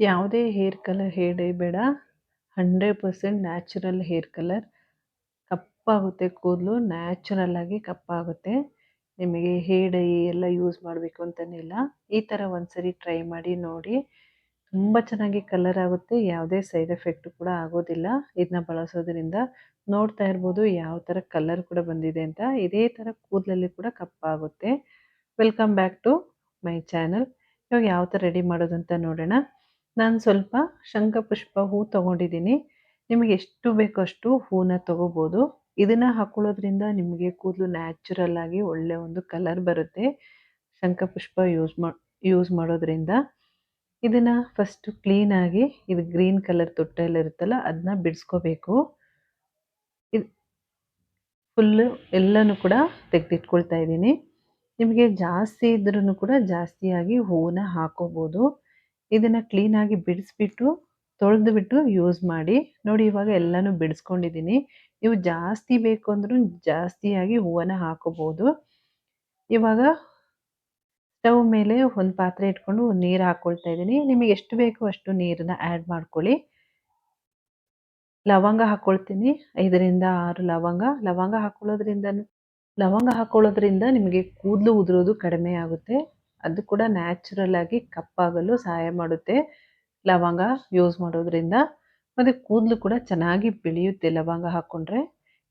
ಯಾವುದೇ hair colour ಹೇಳೇ ಬೇಡ. Hundred percent natural hair colour. ಕಪ್ಪಾಗುತ್ತೆ ಕೂದಲು, ನ್ಯಾಚುರಲ್ ಆಗಿ ಕಪ್ಪಾಗುತ್ತೆ. ನಿಮಗೆ ಹೇರ್ ಎಲ್ಲ ಯೂಸ್ ಮಾಡಬೇಕು ಅಂತನಿಲ್ಲ ಈ ಥರ ಒಂದ್ಸರಿ ಟ್ರೈ ಮಾಡಿ ನೋಡಿ. ತುಂಬ ಚೆನ್ನಾಗಿ ಕಲರ್ ಆಗುತ್ತೆ. ಯಾವುದೇ ಸೈಡ್ ಎಫೆಕ್ಟ್ ಕೂಡ ಆಗೋದಿಲ್ಲ. ಇದನ್ನ ಬಳಸೋದ್ರಿಂದ ನೋಡ್ತಾ ಇರ್ಬೋದು ಯಾವ ಥರ ಕಲರ್ ಕೂಡ ಬಂದಿದೆ ಅಂತ. ಇದೇ ಥರ ಕೂದಲಲ್ಲಿ ಕೂಡ ಕಪ್ಪಾಗುತ್ತೆ. Welcome back to my channel. ಇವಾಗ ಯಾವ ಥರ ರೆಡಿ ಮಾಡೋದಂತ ನೋಡೋಣ. ನಾನು ಸ್ವಲ್ಪ ಶಂಖಪುಷ್ಪ ಹೂ ತೊಗೊಂಡಿದ್ದೀನಿ. ನಿಮಗೆ ಎಷ್ಟು ಬೇಕೋ ಅಷ್ಟು ಹೂನ ತೊಗೋಬೋದು. ಇದನ್ನು ಹಾಕೊಳ್ಳೋದ್ರಿಂದ ನಿಮಗೆ ಕೂದಲು ನ್ಯಾಚುರಲ್ ಆಗಿ ಒಳ್ಳೆ ಒಂದು ಕಲರ್ ಬರುತ್ತೆ. ಶಂಖಪುಷ್ಪ ಯೂಸ್ ಮಾ ಯೂಸ್ ಮಾಡೋದ್ರಿಂದ. ಇದನ್ನು ಫಸ್ಟು ಕ್ಲೀನಾಗಿ ಇದು ಗ್ರೀನ್ ಕಲರ್ ತೊಟ್ಟೆಲ್ಲ ಇರುತ್ತಲ್ಲ ಅದನ್ನ ಬಿಡಿಸ್ಕೋಬೇಕು. ಇದು ಫುಲ್ಲು ಎಲ್ಲನೂ ಕೂಡ ತೆಗೆದಿಟ್ಕೊಳ್ತಾ ಇದ್ದೀನಿ. ನಿಮಗೆ ಜಾಸ್ತಿ ಇದ್ರೂ ಕೂಡ ಜಾಸ್ತಿಯಾಗಿ ಹೂವನ್ನ ಹಾಕೋಬೋದು. ಇದನ್ನು ಕ್ಲೀನಾಗಿ ಬಿಡಿಸ್ಬಿಟ್ಟು, ತೊಳೆದುಬಿಟ್ಟು ಯೂಸ್ ಮಾಡಿ, ನೋಡಿ ಇವಾಗ ಎಲ್ಲನೂ ಬಿಡಿಸ್ಕೊಂಡಿದ್ದೀನಿ ನೀವು ಜಾಸ್ತಿ ಬೇಕು ಅಂದ್ರೂ ಜಾಸ್ತಿಯಾಗಿ ಹೂವನ್ನ ಹಾಕೋಬೋದು. ಇವಾಗ ಸ್ಟವ್ ಮೇಲೆ ಒಂದು ಪಾತ್ರೆ ಇಟ್ಕೊಂಡು ನೀರು ಹಾಕೊಳ್ತಾ ಇದ್ದೀನಿ ನಿಮಗೆ ಎಷ್ಟು ಬೇಕು ಅಷ್ಟು ನೀರನ್ನ ಆ್ಯಡ್ ಮಾಡ್ಕೊಳ್ಳಿ. ಲವಂಗ ಹಾಕ್ಕೊಳ್ತೀನಿ ಐದರಿಂದ ಆರು ಲವಂಗ. ಲವಂಗ ಹಾಕೊಳ್ಳೋದ್ರಿಂದ ಲವಂಗ ಹಾಕೊಳ್ಳೋದ್ರಿಂದ ನಿಮಗೆ ಕೂದಲು ಉದುರೋದು ಕಡಿಮೆ ಆಗುತ್ತೆ. ಅದು ಕೂಡ ನ್ಯಾಚುರಲ್ ಆಗಿ ಕಪ್ಪಾಗಲು ಸಹಾಯ ಮಾಡುತ್ತೆ. ಲವಂಗ ಯೂಸ್ ಮಾಡೋದ್ರಿಂದ ಮತ್ತು ಕೂದಲು ಕೂಡ ಚೆನ್ನಾಗಿ ಬೆಳೆಯುತ್ತೆ ಲವಂಗ ಹಾಕ್ಕೊಂಡ್ರೆ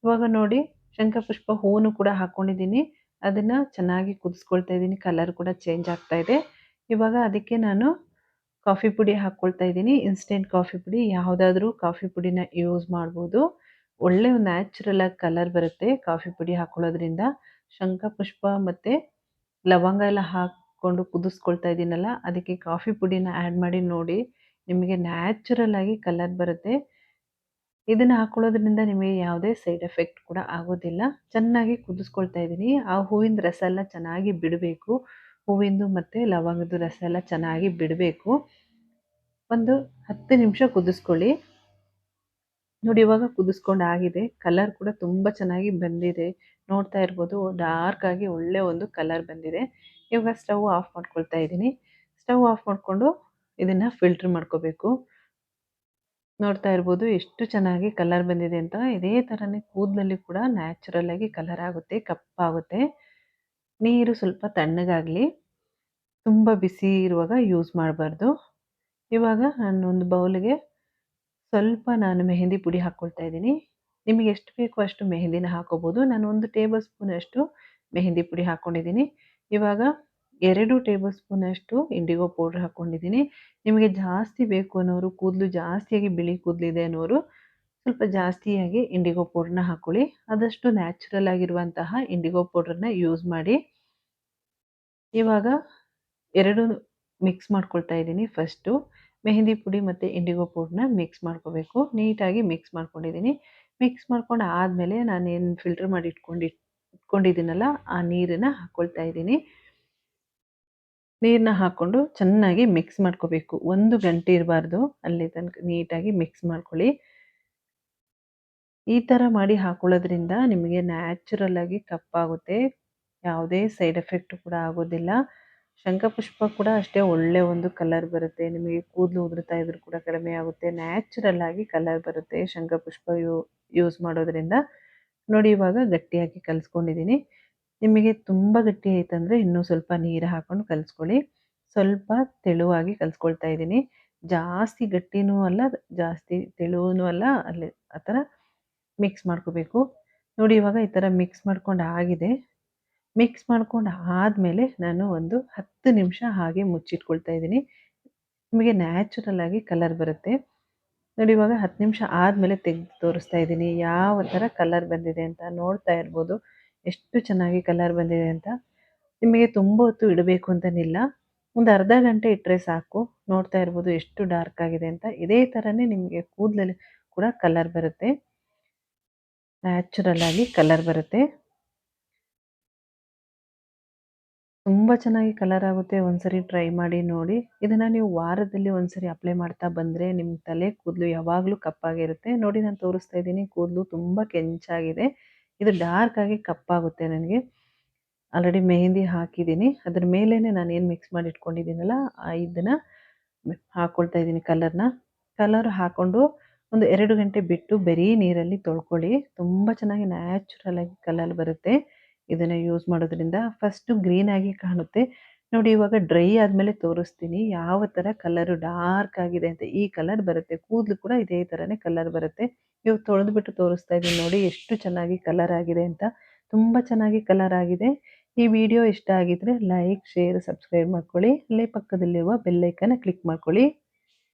ಇವಾಗ ನೋಡಿ ಶಂಖಪುಷ್ಪ ಹೂವನ್ನು ಕೂಡ ಹಾಕ್ಕೊಂಡಿದ್ದೀನಿ ಅದನ್ನು ಚೆನ್ನಾಗಿ ಕುದಿಸ್ಕೊಳ್ತಾ ಇದ್ದೀನಿ. ಕಲರ್ ಕೂಡ ಚೇಂಜ್ ಆಗ್ತಾ ಇದೆ. ಇವಾಗ ಅದಕ್ಕೆ ನಾನು ಕಾಫಿ ಪುಡಿ ಹಾಕ್ಕೊಳ್ತಾ ಇದ್ದೀನಿ. ಇನ್ಸ್ಟೆಂಟ್ ಕಾಫಿ ಪುಡಿ. ಯಾವುದಾದ್ರೂ ಕಾಫಿ ಪುಡಿನ ಯೂಸ್ ಮಾಡ್ಬೋದು. ಒಳ್ಳೆ ನ್ಯಾಚುರಲ್ ಆಗಿ ಕಲರ್ ಬರುತ್ತೆ ಕಾಫಿ ಪುಡಿ ಹಾಕೊಳ್ಳೋದ್ರಿಂದ. ಶಂಖಪುಷ್ಪ ಮತ್ತು ಲವಂಗ ಎಲ್ಲ ಹಾಕ್ಕೊಂಡು ಕುದಿಸ್ಕೊಳ್ತಾ ಇದ್ದೀನಲ್ಲ, ಅದಕ್ಕೆ ಕಾಫಿ ಪುಡಿನ ಆ್ಯಡ್ ಮಾಡಿ ನೋಡಿ. ನಿಮಗೆ ನ್ಯಾಚುರಲ್ ಆಗಿ ಕಲರ್ ಬರುತ್ತೆ. ಇದನ್ನು ಹಾಕೊಳ್ಳೋದ್ರಿಂದ ನಿಮಗೆ ಯಾವುದೇ ಸೈಡ್ ಎಫೆಕ್ಟ್ ಕೂಡ ಆಗೋದಿಲ್ಲ. ಚೆನ್ನಾಗಿ ಕುದಿಸ್ಕೊಳ್ತಾ ಇದ್ದೀನಿ. ಆ ಹೂವಿನ ರಸ ಎಲ್ಲ ಚೆನ್ನಾಗಿ ಬಿಡಬೇಕು. ಹೂವಿಂದು ಮತ್ತು ಲವಂಗದ ರಸ ಎಲ್ಲ ಚೆನ್ನಾಗಿ ಬಿಡಬೇಕು. ಒಂದು ಹತ್ತು ನಿಮಿಷ ಕುದಿಸ್ಕೊಳ್ಳಿ. ನೋಡಿ, ಇವಾಗ ಕುದಿಸ್ಕೊಂಡು ಆಗಿದೆ. ಕಲರ್ ಕೂಡ ತುಂಬ ಚೆನ್ನಾಗಿ ಬಂದಿದೆ. ನೋಡ್ತಾ ಇರ್ಬೋದು ಡಾರ್ಕ್ ಆಗಿ ಒಳ್ಳೆ ಒಂದು ಕಲರ್ ಬಂದಿದೆ. ಇವಾಗ ಸ್ಟವ್ ಆಫ್ ಮಾಡ್ಕೊಳ್ತಾ ಇದ್ದೀನಿ. ಸ್ಟವ್ ಆಫ್ ಮಾಡಿಕೊಂಡು ಇದನ್ನು ಫಿಲ್ಟ್ರ್ ಮಾಡ್ಕೋಬೇಕು. ನೋಡ್ತಾ ಇರ್ಬೋದು ಎಷ್ಟು ಚೆನ್ನಾಗಿ ಕಲರ್ ಬಂದಿದೆ ಅಂತ. ಇದೇ ಥರನೇ ಕೂದಲಲ್ಲಿ ಕೂಡ ನ್ಯಾಚುರಲ್ ಆಗಿ ಕಲರ್ ಆಗುತ್ತೆ, ಕಪ್ಪಾಗುತ್ತೆ. ನೀರು ಸ್ವಲ್ಪ ತಣ್ಣಗಾಗಲಿ. ತುಂಬ ಬಿಸಿ ಇರುವಾಗ ಯೂಸ್ ಮಾಡಬಾರ್ದು. ಇವಾಗ ನಾನು ಒಂದು ಬೌಲ್ಗೆ ಸ್ವಲ್ಪ ನಾನು ಮೆಹಂದಿ ಪುಡಿ ಹಾಕ್ಕೊಳ್ತಾ ಇದ್ದೀನಿ. ನಿಮಗೆ ಎಷ್ಟು ಬೇಕೋ ಅಷ್ಟು ಮೆಹಂದಿನ ಹಾಕೋಬೋದು. ನಾನು ಒಂದು ಟೇಬಲ್ ಸ್ಪೂನಷ್ಟು ಮೆಹಂದಿ ಪುಡಿ ಹಾಕ್ಕೊಂಡಿದ್ದೀನಿ ಇವಾಗ ಎರಡು ಟೇಬಲ್ ಸ್ಪೂನಷ್ಟು ಇಂಡಿಗೋ ಪೌಡ್ರ್ ಹಾಕ್ಕೊಂಡಿದ್ದೀನಿ ನಿಮಗೆ ಜಾಸ್ತಿ ಬೇಕು ಅನ್ನೋರು ಕೂದಲು ಜಾಸ್ತಿಯಾಗಿ ಬಿಳಿ ಕೂದಲಿದೆ ಅನ್ನೋರು ಸ್ವಲ್ಪ ಜಾಸ್ತಿಯಾಗಿ ಇಂಡಿಗೋ ಪೌಡ್ರನ್ನ ಹಾಕ್ಕೊಳ್ಳಿ ಆದಷ್ಟು ನ್ಯಾಚುರಲ್ ಆಗಿರುವಂತಹ ಇಂಡಿಗೋ ಪೌಡ್ರನ್ನ ಯೂಸ್ ಮಾಡಿ. ಇವಾಗ ಎರಡು ಮಿಕ್ಸ್ ಮಾಡ್ಕೊಳ್ತಾ ಇದ್ದೀನಿ ಫಸ್ಟು. ಮೆಹಂದಿ ಪುಡಿ ಮತ್ತು ಇಂಡಿಗೋ ಪೌಡ್ರನ್ನ ಮಿಕ್ಸ್ ಮಾಡ್ಕೋಬೇಕು. ನೀಟಾಗಿ ಮಿಕ್ಸ್ ಮಾಡ್ಕೊಂಡಿದ್ದೀನಿ. ಮಿಕ್ಸ್ ಮಾಡ್ಕೊಂಡು ಆದಮೇಲೆ ನಾನೇನು ಫಿಲ್ಟರ್ ಮಾಡಿ ಇಟ್ಕೊಂಡು ಇಟ್ಕೊಂಡಿದ್ದೀನಲ್ಲ, ಆ ನೀರನ್ನು ಹಾಕ್ಕೊಳ್ತಾ ಇದ್ದೀನಿ. ನೀರನ್ನ ಹಾಕ್ಕೊಂಡು ಚೆನ್ನಾಗಿ ಮಿಕ್ಸ್ ಮಾಡ್ಕೋಬೇಕು. ಒಂದು ಗಂಟೆ ಇರಬಾರ್ದು, ಅಲ್ಲಿ ತನಕ ನೀಟಾಗಿ ಮಿಕ್ಸ್ ಮಾಡ್ಕೊಳ್ಳಿ. ಈ ಥರ ಮಾಡಿ ಹಾಕೊಳ್ಳೋದ್ರಿಂದ ನಿಮಗೆ ನ್ಯಾಚುರಲ್ ಆಗಿ ಕಪ್ಪಾಗುತ್ತೆ ಯಾವುದೇ ಸೈಡ್ ಎಫೆಕ್ಟ್ ಕೂಡ ಆಗೋದಿಲ್ಲ. ಶಂಖಪುಷ್ಪ ಕೂಡ ಅಷ್ಟೇ ಒಳ್ಳೆ ಒಂದು ಕಲರ್ ಬರುತ್ತೆ. ನಿಮಗೆ ಕೂದಲು ಉದುರ್ತಾ ಇದ್ರೂ ಕೂಡ ಕಡಿಮೆ ಆಗುತ್ತೆ. ನ್ಯಾಚುರಲ್ ಆಗಿ ಕಲರ್ ಬರುತ್ತೆ ಶಂಖಪುಷ್ಪ ಯೂಸ್ ಮಾಡೋದ್ರಿಂದ. ನೋಡಿ ಇವಾಗ ಗಟ್ಟಿಯಾಗಿ ಕಲಿಸ್ಕೊಂಡಿದ್ದೀನಿ. ನಿಮಗೆ ತುಂಬ ಗಟ್ಟಿ ಆಯ್ತಂದರೆ ಇನ್ನೂ ಸ್ವಲ್ಪ ನೀರು ಹಾಕ್ಕೊಂಡು ಕಲಿಸ್ಕೊಳ್ಳಿ. ಸ್ವಲ್ಪ ತೆಳುವಾಗಿ ಕಲಿಸ್ಕೊಳ್ತಾ ಇದ್ದೀನಿ. ಜಾಸ್ತಿ ಗಟ್ಟಿನೂ ಅಲ್ಲ, ಜಾಸ್ತಿ ತೆಳುವೂ ಅಲ್ಲ, ಅಲ್ಲಿ ಆ ಥರ ಮಿಕ್ಸ್ ಮಾಡ್ಕೋಬೇಕು. ನೋಡಿ ಇವಾಗ ಈ ಥರ ಮಿಕ್ಸ್ ಮಾಡ್ಕೊಂಡು ಆಗಿದೆ. ಮಿಕ್ಸ್ ಮಾಡ್ಕೊಂಡು ಆದಮೇಲೆ ನಾನು ಒಂದು ಹತ್ತು ನಿಮಿಷ ಹಾಗೆ ಮುಚ್ಚಿಟ್ಕೊಳ್ತಾ ಇದ್ದೀನಿ. ನಿಮಗೆ ನ್ಯಾಚುರಲ್ ಆಗಿ ಕಲರ್ ಬರುತ್ತೆ. ನೋಡಿ, ಇವಾಗ ಹತ್ತು ನಿಮಿಷ ಆದಮೇಲೆ ತೆಗೆದು ತೋರಿಸ್ತಾ ಇದ್ದೀನಿ. ಯಾವ ಥರ ಕಲರ್ ಬಂದಿದೆ ಅಂತ ನೋಡ್ತಾ ಇರ್ಬೋದು. ಎಷ್ಟು ಚೆನ್ನಾಗಿ ಕಲರ್ ಬಂದಿದೆ ಅಂತ. ನಿಮಗೆ ತುಂಬ ಹೊತ್ತು ಇಡಬೇಕು ಅಂತನಿಲ್ಲ. ಒಂದು ಅರ್ಧ ಗಂಟೆ ಇಟ್ಟರೆ ಸಾಕು. ನೋಡ್ತಾ ಇರ್ಬೋದು ಎಷ್ಟು ಡಾರ್ಕ್ ಆಗಿದೆ ಅಂತ. ಇದೇ ಥರನೇ ನಿಮಗೆ ಕೂದಲಲ್ಲಿ ಕೂಡ ಕಲರ್ ಬರುತ್ತೆ. ನ್ಯಾಚುರಲ್ ಆಗಿ ಕಲರ್ ಬರುತ್ತೆ. ತುಂಬ ಚೆನ್ನಾಗಿ ಕಲರ್ ಆಗುತ್ತೆ, ಒಂದ್ಸರಿ ಟ್ರೈ ಮಾಡಿ ನೋಡಿ ಇದನ್ನು ನೀವು ವಾರದಲ್ಲಿ ಒಂದ್ಸರಿ ಅಪ್ಲೈ ಮಾಡ್ತಾ ಬಂದರೆ ನಿಮ್ಮ ತಲೆ ಕೂದಲು ಯಾವಾಗಲೂ ಕಪ್ಪಾಗಿರುತ್ತೆ ನೋಡಿ ನಾನು ತೋರಿಸ್ತಾ ಇದ್ದೀನಿ, ಕೂದಲು ತುಂಬ ಕೆಂಚಾಗಿದೆ ಇದು ಡಾರ್ಕ್ ಆಗಿ ಕಪ್ಪಾಗುತ್ತೆ ನನಗೆ ಆಲ್ರೆಡಿ ಮೆಹಂದಿ ಹಾಕಿದ್ದೀನಿ ಅದ್ರ ಮೇಲೇ ನಾನು ಏನು ಮಿಕ್ಸ್ ಮಾಡಿ ಇಟ್ಕೊಂಡಿದ್ದೀನಲ್ಲ ಇದನ್ನು ಹಾಕ್ಕೊಳ್ತಾ ಇದ್ದೀನಿ ಕಲರ್‌ನ. ಕಲರ್ ಹಾಕೊಂಡು ಒಂದು ಎರಡು ಗಂಟೆ ಬಿಟ್ಟು ಬರೀ ನೀರಲ್ಲಿ ತೊಳ್ಕೊಳ್ಳಿ. ತುಂಬ ಚೆನ್ನಾಗಿ ನ್ಯಾಚುರಲ್ ಆಗಿ ಕಲರ್ ಬರುತ್ತೆ. ಇದನ್ನ ಯೂಸ್ ಮಾಡೋದ್ರಿಂದ ಫಸ್ಟು ಗ್ರೀನ್ ಆಗಿ ಕಾಣುತ್ತೆ. ನೋಡಿ ಇವಾಗ ಡ್ರೈ ಆದಮೇಲೆ ತೋರಿಸ್ತೀನಿ ಯಾವ ತರ ಕಲರ್ ಡಾರ್ಕ್ ಆಗಿದೆ ಅಂತ. ಈ ಕಲರ್ ಬರುತ್ತೆ. ಕೂದಲು ಕೂಡ ಇದೇ ತರನೇ ಕಲರ್ ಬರುತ್ತೆ. ಇವಾಗ ತೊಳೆದ್ಬಿಟ್ಟು ತೋರಿಸ್ತಾ ಇದ್ದೀನಿ ನೋಡಿ ಎಷ್ಟು ಚೆನ್ನಾಗಿ ಕಲರ್ ಆಗಿದೆ ಅಂತ. ತುಂಬ ಚೆನ್ನಾಗಿ ಕಲರ್ ಆಗಿದೆ. ಈ ವಿಡಿಯೋ ಇಷ್ಟ ಆಗಿದ್ರೆ ಲೈಕ್, ಶೇರ್, ಸಬ್ಸ್ಕ್ರೈಬ್ ಮಾಡ್ಕೊಳ್ಳಿ. ಅಲ್ಲೇ ಪಕ್ಕದಲ್ಲಿರುವ ಬೆಲ್ಲೈಕನ್ನ ಕ್ಲಿಕ್ ಮಾಡ್ಕೊಳ್ಳಿ.